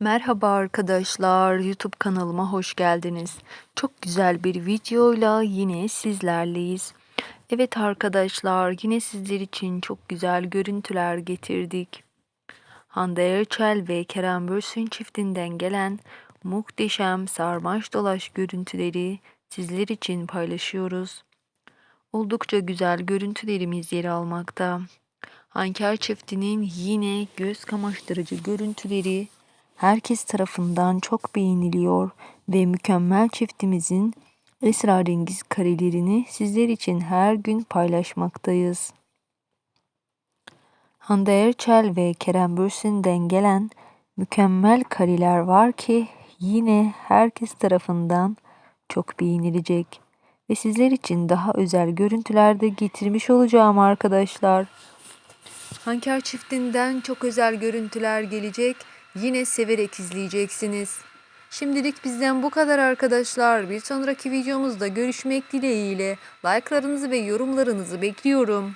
Merhaba arkadaşlar, YouTube kanalıma hoş geldiniz. Çok güzel bir videoyla yine sizlerleyiz. Evet arkadaşlar, yine sizler için çok güzel görüntüler getirdik. Hande Erçel ve Kerem Bürsin çiftinden gelen muhteşem sarmaş dolaş görüntüleri sizler için paylaşıyoruz. Oldukça güzel görüntülerimiz yer almakta. Hanker çiftinin yine göz kamaştırıcı görüntüleri herkes tarafından çok beğeniliyor ve mükemmel çiftimizin esrarengiz karelerini sizler için her gün paylaşmaktayız. Hande Erçel ve Kerem Bürsin'den gelen mükemmel kareler var ki yine herkes tarafından çok beğenilecek ve sizler için daha özel görüntüler de getirmiş olacağım arkadaşlar. Hanker çiftinden çok özel görüntüler gelecek. Yine severek izleyeceksiniz. Şimdilik bizden bu kadar arkadaşlar. Bir sonraki videomuzda görüşmek dileğiyle. Like'larınızı ve yorumlarınızı bekliyorum.